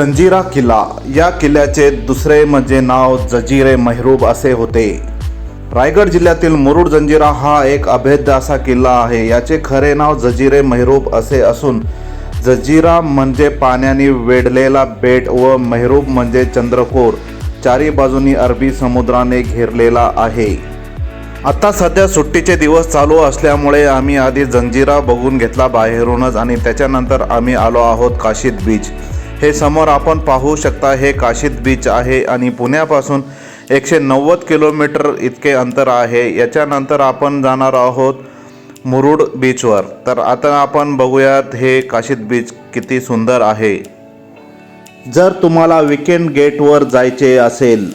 जंजिरा किल्ला. या किल्ल्याचे दुसरे म्हणजे नाव जजिरे मेहरूब असे होते. रायगड जिल्ह्यातील मुरुड जंजिरा हा एक अभेद्य असा किल्ला आहे. याचे खरे नाव जजिरे मेहरूब असे असून जजिरा म्हणजे पाण्याने वेढलेला बेट व मेहरूब म्हणजे चंद्रकोर. चारी बाजूनी अरबी समुद्राने घेरलेला आहे. आता सध्या सुट्टीचे दिवस चालू असल्यामुळे आम्ही आधी जंजिरा बघून घेतला बाहेरूनच आणि त्याच्यानंतर आम्ही आलो आहोत काशीद बीच. हे समोर आपण पाहू शकता हे काशीद बीच आहे आणि पुण्यापासून एकशे नव्वद किलोमीटर इतके अंतर आहे. याच्यानंतर आपण जाणार आहोत मुरुड बीचवर तर आता आपण बघूयात हे काशीद बीच किती सुंदर आहे. जर तुम्हाला विकेंड गेटवर जायचे असेल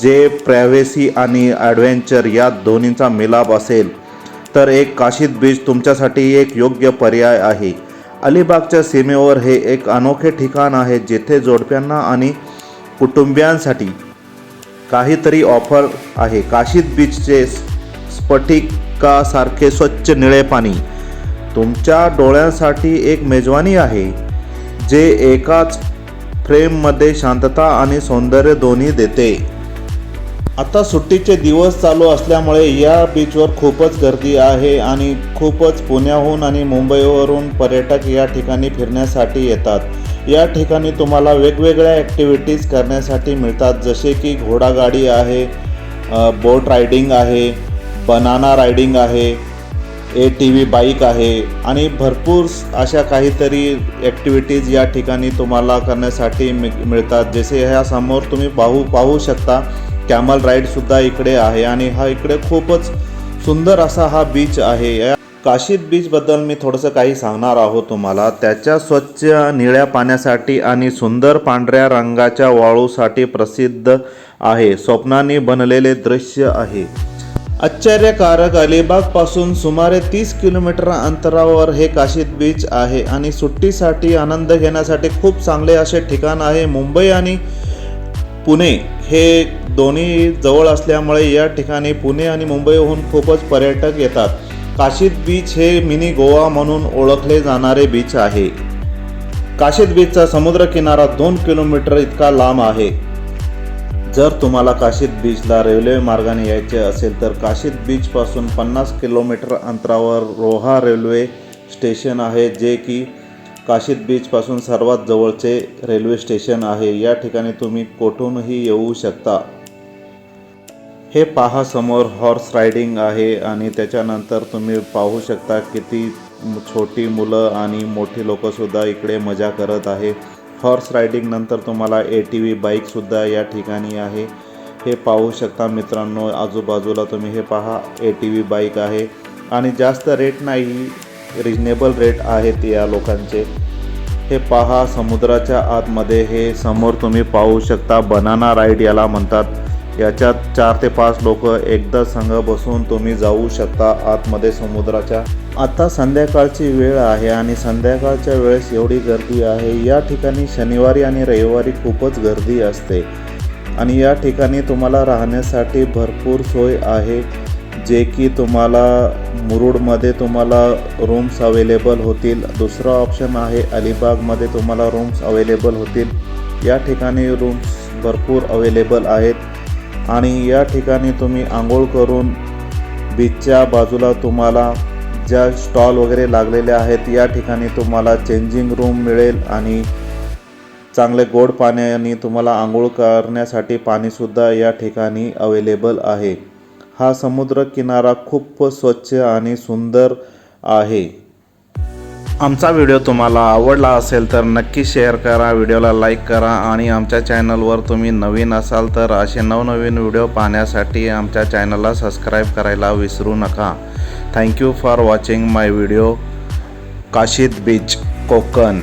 जे प्रायव्हेसी आणि ॲडव्हेंचर या दोन्हींचा मिलाप असेल तर एक काशीद बीच तुमच्यासाठी एक योग्य पर्याय आहे. अलिबागच्या सीमेवर हे एक अनोखे ठिकाण आहे जेथे जोडप्यांना आणि कुटुंबियांसाठी काहीतरी ऑफर आहे. काशीद बीचचे स्फटिकासारखे स्वच्छ निळे पाणी. तुमच्या डोळ्यांसाठी एक मेजवानी आहे जे एकाच फ्रेममध्ये शांतता आणि सौंदर्य दोन्ही देते. आता सुट्टीचे दिवस चालू असल्यामुळे या बीचवर खूपच गर्दी आहे आणि खूपच पुण्याहून आणि मुंबईवरून पर्यटक या ठिकाणी फिरण्यासाठी येतात. या ठिकाणी तुम्हाला वेगवेगळ्या ॲक्टिव्हिटीज करण्यासाठी मिळतात जसे की घोडागाडी आहे बोट रायडिंग आहे बनाना रायडिंग आहे ए टी व्ही बाईक आहे आणि भरपूर अशा काहीतरी ॲक्टिव्हिटीज या ठिकाणी तुम्हाला करण्यासाठी मि मिळतात. जसे ह्या समोर तुम्ही पाहू पाहू शकता कॅमल राईडसुद्धा इकडे आहे आणि हा इकडे खूपच सुंदर असा हा बीच आहे. या काशीद बीचबद्दल मी थोडंसं काही सांगणार आहोत तुम्हाला. त्याच्या स्वच्छ निळ्या पाण्यासाठी आणि सुंदर पांढऱ्या रंगाच्या वाळूसाठी प्रसिद्ध आहे. स्वप्नाने बनलेले दृश्य आहे. आश्चर्यकारक अलिबागपासून सुमारे तीस किलोमीटर अंतरावर हे काशीद बीच आहे आणि सुट्टीसाठी आनंद घेण्यासाठी खूप चांगले असे ठिकाण आहे. मुंबई आणि पुणे हे दोन्ही जवळ असल्यामुळे या ठिकाणी पुणे आणि मुंबईहून खूपच पर्यटक येतात. काशीद बीच हे मिनी गोवा म्हणून ओळखले जाणारे बीच आहे. काशीद बीचचा समुद्रकिनारा दोन किलोमीटर इतका लांब आहे. जर तुम्हाला काशीद बीचला रेल्वे मार्गाने यायचे असेल तर काशीद बीचपासून पन्नास किलोमीटर अंतरावर रोहा रेल्वे स्टेशन आहे जे की काशीद बीचपासून सर्वात जवळचे रेल्वे स्टेशन आहे. या ठिकाणी तुम्ही कोठूनही येऊ शकता. हे पहा समोर हॉर्स रायडिंग आहे आणि त्याच्यानंतर तुम्ही पाहू शकता किती छोटी मुलं आणि मोठी लोकंसुद्धा इकडे मजा करत आहे. हॉर्स रायडिंग नंतर तुम्हाला ए टी व्ही बाईकसुद्धा या ठिकाणी आहे. हे पाहू शकता मित्रांनो आजूबाजूला तुम्ही हे पहा ए टी व्ही बाईक आहे. आणि जास्त रेट नाही रिजनेबल रेट आहेत या लोकांचे. हे पहा समुद्राच्या आतमध्ये हे समोर तुम्ही पाहू शकता बनाना राईड याला म्हणतात. याच्यात चार ते पाच लोक एकदा संघ बसून तुम्ही जाऊ शकता आतमध्ये समुद्राच्या. आता संध्याकाळची वेळ आहे आणि संध्याकाळच्या वेळेस एवढी गर्दी आहे. या ठिकाणी शनिवारी आणि रविवारी खूपच गर्दी असते. आणि या ठिकाणी तुम्हाला राहण्यासाठी भरपूर सोय आहे. जे की तुम्हाला मुरुडमध्ये तुम्हाला रूम्स अवेलेबल होतील. दुसरा ऑप्शन आहे अलिबागमध्ये तुम्हाला रूम्स अवेलेबल होतील. या ठिकाणी रूम्स भरपूर अवेलेबल आहेत. आणि या ठिकाणी तुम्ही आंघोळ करून बीचच्या बाजूला तुम्हाला ज्या स्टॉल वगैरे लागलेल्या आहेत या ठिकाणी तुम्हाला चेंजिंग रूम मिळेल आणि चांगले गोड पाण्याने तुम्हाला आंघोळ करण्यासाठी पाणीसुद्धा या ठिकाणी अवेलेबल आहे. हा समुद्र किनारा खूप स्वच्छ आणि सुंदर आहे. आमचा व्हिडिओ तुम्हाला आवडला असेल तर नक्की शेअर करा व्हिडिओला लाईक करा आणि आमच्या चॅनलवर तुम्ही नवीन असाल तर असे नवनवीन व्हिडिओ पाहण्यासाठी आमच्या चॅनलला सबस्क्राईब करायला विसरू नका. Thank you for watching my video Kashid beach Konkan.